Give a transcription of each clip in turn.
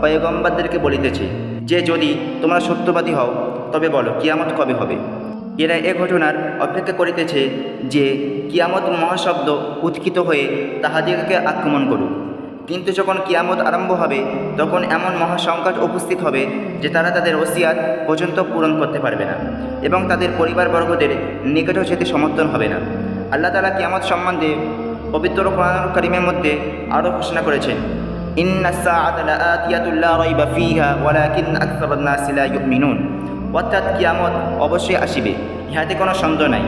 পয়গম্বরদেরকে বলিতেছে, যে যদি তোমরা সত্যবাদী হও, তবে বলো, কিয়ামত কবে হবে? এরা এ ঘটনার অপেক্ষা করিতেছে যে কিয়ামত মহাশব্দ উৎকিত হয়ে তাহাদিগকে আক্রমণ করুক। কিন্তু যখন কিয়ামত আরম্ভ হবে, তখন এমন মহাসংকট উপস্থিত হবে যে তারা তাদের ওসিয়াত পর্যন্ত পূরণ করতে পারবে না এবং তাদের পরিবারবর্গদের নিকটও যেতে সমর্থন হবে না। আল্লাহ তালা কিয়ামত সম্বন্ধে পবিত্র কোরআন মধ্যে আরও ঘোষণা করেছেন إن الساعة لآتية لا ريب فيها ولكن أكثر الناس لا يؤمنون অর্থাৎ কিয়ামত অবশ্যই আসিবে ইহাতে কোনো সন্দেহ নাই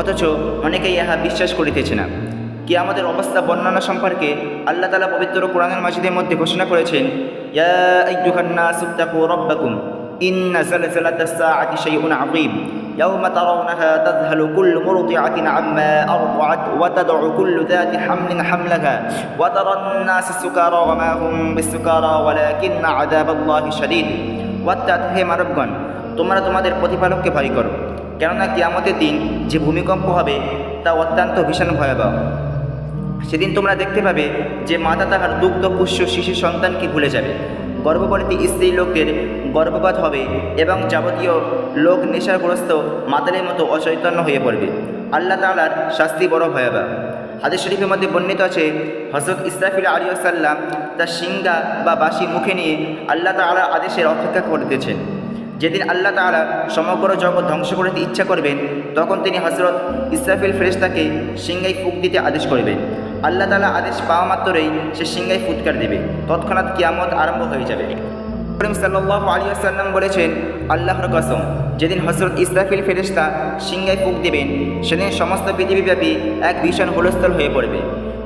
অথচ অনেকেই ইহা বিশ্বাস করিতেছে না কিয়ামতের অবস্থা বর্ণনা সম্পর্কে আল্লাহ তালা পবিত্র কোরআনের মাসিদের মধ্যে ঘোষণা করেছেন ইয়া আইয়ুহান নাস ইত্তাকু রাব্বাকুম ইন্না জালজালাতাস সাআতি শাইউন আযীম يوم ترونها تذهل كل مرضعة عما أرضعت وتدع كل ذات حمل حملها وترى الناس سكارى وما هم بالسكارى ولكن عذاب الله شديد অর্থাৎ হে মানবগণ তোমরা তোমাদের প্রতিপালককে ভয় করো কেননা কিয়ামতের দিন যে ভূমিকম্প হবে তা অত্যন্ত ভীষণ ভয়াবহ সেদিন তোমরা দেখতে পাবে যে মাতা তাহার দুগ্ধ পুষ্য শিশু সন্তানকে ভুলে যাবে গর্ভবতী স্ত্রী লোকের গর্ভপাত হবে এবং যাবতীয় লোক নেশাগ্রস্ত মাতালের মতো অচৈতন্য হয়ে পড়বে। আল্লাহ তালার শাস্তি বড় ভয়াবহ। হাদিস শরীফের মধ্যে বর্ণিত আছে হজরত ইসরাফিল আলী আসাল্লাম তার সিঙ্গা বা বাসি মুখে নিয়ে আল্লাহ তালার আদেশের অপেক্ষা করতেছেন। যেদিন আল্লাহ তাআলা সমগ্র জগৎ ধ্বংস করতে ইচ্ছা করবেন, তখন তিনি হজরত ইসরাফিল ফেরেশতাকে সিংহাই ফুক দিতে আদেশ করবেন। আল্লাহ তালা আদেশ পাওয়া মাত্রই সে সিংহাই ফুটকার দেবে। তৎক্ষণাৎ কিয়ামত আরম্ভ হয়ে যাবে। করিম সাল্লাহ আলী আসাল্লাম বলেছেন, আল্লাহর কসম, যেদিন হজরত ইসরাফিল ফেরেস্তা সিংহাই ফুক দেবেন, সেদিন সমস্ত পৃথিবীব্যাপী এক ভীষণ হুলস্থল হয়ে পড়বে।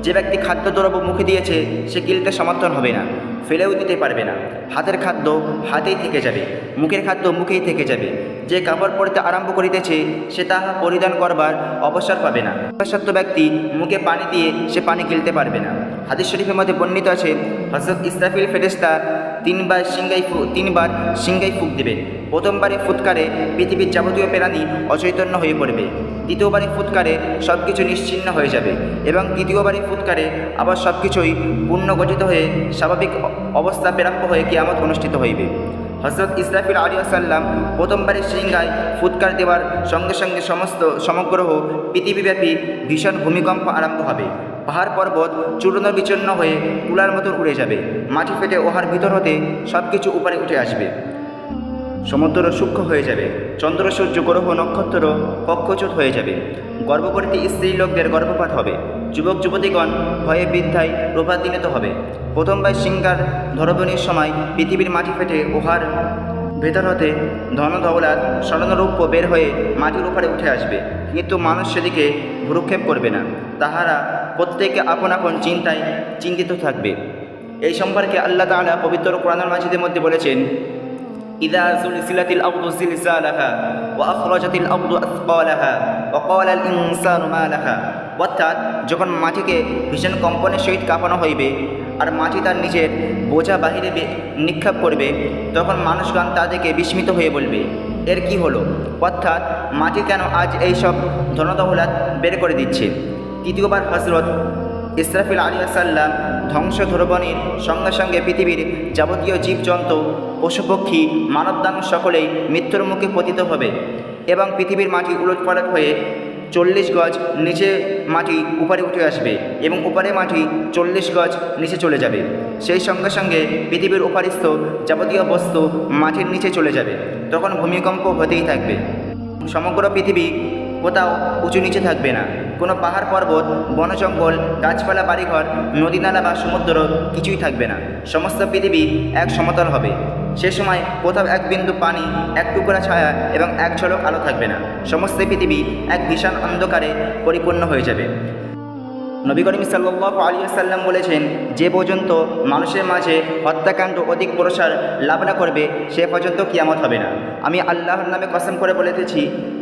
যে ব্যক্তি খাদ্যদ্রব্য মুখে দিয়েছে, সে গিলতে সমর্থন হবে না, ফেলেও দিতে পারবে না। হাতের খাদ্য হাতেই থেকে যাবে, মুখের খাদ্য মুখেই থেকে যাবে। যে কাপড় পরিতে আরম্ভ করিতেছে, সে তাহা পরিধান করবার অবসর পাবে না। সত্য ব্যক্তি মুখে পানি দিয়ে সে পানি গিলতে পারবে না। হাদিস শরীফের মধ্যে বর্ণিত আছে হজরত ইসরাফিল ফেরেস্তা তিনবার সিংগাই তিনবার সিংগাই ফুক দেবে। প্রথমবারে ফুৎকারে পৃথিবীর যাবতীয় প্রাণী অচৈতন্য হয়ে পড়বে। দ্বিতীয়বারে ফুৎকারে সব কিছু নিশ্চিন্ন হয়ে যাবে এবং তৃতীয়বারে ফুৎকারে আবার সব কিছুই পূর্ণগঠিত হয়ে স্বাভাবিক অবস্থা প্রাপ্য হয়ে কিয়ামত অনুষ্ঠিত হইবে। হজরত ইসরাফিল আলী আসাল্লাম প্রথমবারে সিংহায় ফুৎকার দেওয়ার সঙ্গে সঙ্গে সমস্ত সমগ্র পৃথিবীব্যাপী ভীষণ ভূমিকম্প আরম্ভ হবে। পাহাড় পর্বত চূর্ণ বিচূর্ণ হয়ে তুলার মতো উড়ে যাবে। মাটি ফেটে ওহার ভিতর হতে সব কিছু উপরে উঠে আসবে। সমুদ্র সূক্ষ্ম হয়ে যাবে, চন্দ্র সূর্য গ্রহ নক্ষত্র পক্ষচ্যুত হয়ে যাবে। গর্ভবতী স্ত্রী লোকদের গর্ভপাত হবে। যুবক যুবতীগণ ভয়ে বৃদ্ধায় প্রভাতিনিত হবে। প্রথমবার সিংহার ধরবনির সময় পৃথিবীর মাটি ফেটে উহার ভেতর হতে ধন দৌলাত স্বর্ণরূপ্য বের হয়ে মাটির উপরে উঠে আসবে। কিন্তু মানুষ সেদিকে ভ্রুক্ষেপ করবে না। তাহারা প্রত্যেকে আপন আপন চিন্তায় চিন্তিত থাকবে। এই সম্পর্কে আল্লাহ তাআলা পবিত্র কোরআনুল মাজিদের মধ্যে বলেছেন إذا زلزلت الأرض زلزالها وأخرجت الأرض أثقالها وقال الإنسان ما لها অর্থাৎ যখন মাটিকে ভীষণ কম্পনের সহিত কাঁপানো হইবে আর মাটি তার নিজের বোঝা বাহিরে বে- নিক্ষেপ করবে তখন মানুষগণ তাদেরকে বিস্মিত হয়ে বলবে এর কি হলো অর্থাৎ মাটি কেন আজ এই সব ধনদৌলাত বের করে দিচ্ছে তৃতীয়বার হজরত ইসরাফিল আলী আসাল্লাম ধ্বংস ধরবনির সঙ্গে সঙ্গে পৃথিবীর যাবতীয় জীবজন্তু, পশুপক্ষী মানবদান সকলেই মৃত্যুর মুখে পতিত হবে এবং পৃথিবীর মাটি উলটপালট হয়ে চল্লিশ গজ নিচে মাটি উপরে উঠে আসবে এবং উপরে মাটি চল্লিশ গজ নিচে চলে যাবে। সেই সঙ্গে সঙ্গে পৃথিবীর উপারিস্থ যাবতীয় বস্তু মাটির নিচে চলে যাবে। তখন ভূমিকম্প হতেই থাকবে। সমগ্র পৃথিবী কোথাও উঁচু নিচে থাকবে না। কোনো পাহাড় পর্বত, বন জঙ্গল, গাছপালা, বাড়িঘর নদী নালা বা সমুদ্র কিছুই থাকবে না। সমস্ত পৃথিবী এক সমতল হবে। সে সময় কোথাও এক বিন্দু পানি, এক টুকরা ছায়া এবং এক ঝলক আলো থাকবে না। সমস্ত পৃথিবী এক ভীষণ অন্ধকারে পরিপূর্ণ হয়ে যাবে। নবী করিম সাল্লাহ আলী সাল্লাম বলেছেন, যে পর্যন্ত মানুষের মাঝে হত্যাকাণ্ড অধিক প্রসার লাভ না করবে, সে পর্যন্ত কিয়ামত হবে না। আমি আল্লাহর নামে কসম করে বলেতেছি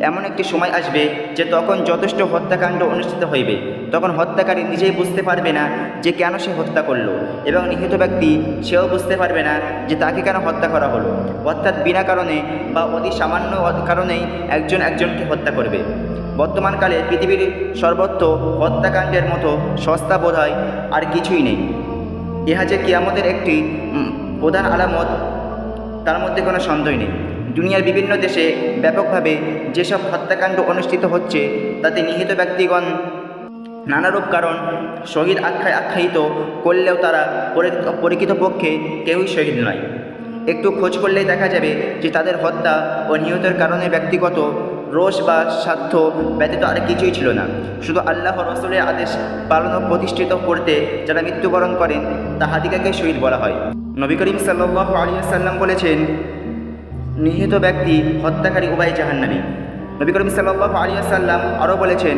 এমন একটি সময় আসবে যে তখন যথেষ্ট হত্যাকাণ্ড অনুষ্ঠিত হইবে। তখন হত্যাকারী নিজেই বুঝতে পারবে না যে কেন সে হত্যা করল এবং নিহত ব্যক্তি সেও বুঝতে পারবে না যে তাকে কেন হত্যা করা হলো। অর্থাৎ বিনা কারণে বা অতি সামান্য কারণেই একজন একজনকে হত্যা করবে। বর্তমানকালে পৃথিবীর সর্বত্র হত্যাকাণ্ডের মতো সস্তা বোধ হয় আর কিছুই নেই। ইহা যে কিয়ামতের একটি প্রধান আলামত, তার মধ্যে কোনো সন্দেহ নেই। দুনিয়ার বিভিন্ন দেশে ব্যাপকভাবে যেসব হত্যাকাণ্ড অনুষ্ঠিত হচ্ছে, তাতে নিহিত ব্যক্তিগণ নানারূপ কারণ শহীদ আখ্যায় আখ্যায়িত করলেও তারা পরি- পরিকৃতপক্ষে কেউই শহীদ নয়। একটু খোঁজ করলেই দেখা যাবে যে তাদের হত্যা ও নিহতের কারণে ব্যক্তিগত রোষ বা স্বার্থ ব্যতীত আর কিছুই ছিল না। শুধু আল্লাহ রসুলের আদেশ পালন ও প্রতিষ্ঠিত করতে যারা মৃত্যুবরণ করেন তাহাদিকাকে শহীদ বলা হয়। নবী করিম সাল্লাহ আলিয়া সাল্লাম বলেছেন, নিহত ব্যক্তি হত্যাকারী উবাই জাহান্নামী। নবী করিম সাল্লাহ আলিয়া সাল্লাম আরও বলেছেন,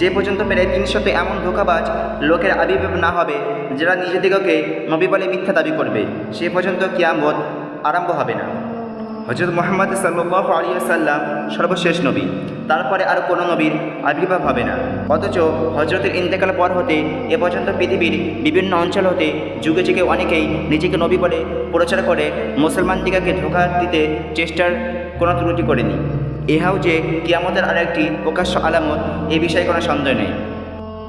যে পর্যন্ত প্রায় তিনশত এমন ধোকাবাজ লোকের আবির্ভাব না হবে, যারা নিজেদিগকে নবী বলে মিথ্যা দাবি করবে, সে পর্যন্ত কিয়ামত আরম্ভ হবে না। হজরত মোহাম্মদ সাল্লাহ আলিয়া সাল্লাম সর্বশেষ নবী। তারপরে আর কোনো নবীর আবির্ভাব হবে না। অথচ হজরতের ইন্তেকাল পর হতে এ পর্যন্ত পৃথিবীর বিভিন্ন অঞ্চল হতে যুগে যুগে অনেকেই নিজেকে নবী বলে প্রচার করে মুসলমান দিগাকে ধোকা দিতে চেষ্টার কোনো ত্রুটি করেনি। ইহাও যে কিয়ামতের আর একটি প্রকাশ্য আলামত, এ বিষয়ে কোনো সন্দেহ নেই।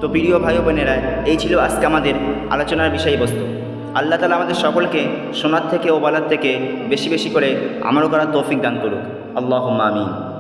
তো প্রিয় ভাই বোনেরা, এই ছিল আজকে আমাদের আলোচনার বিষয়বস্তু। আল্লাহ তালা আমাদের সকলকে সোনার থেকে ও বলার থেকে বেশি বেশি করে আমারও করার তৌফিক দান করুক। আল্লাহ আমিন।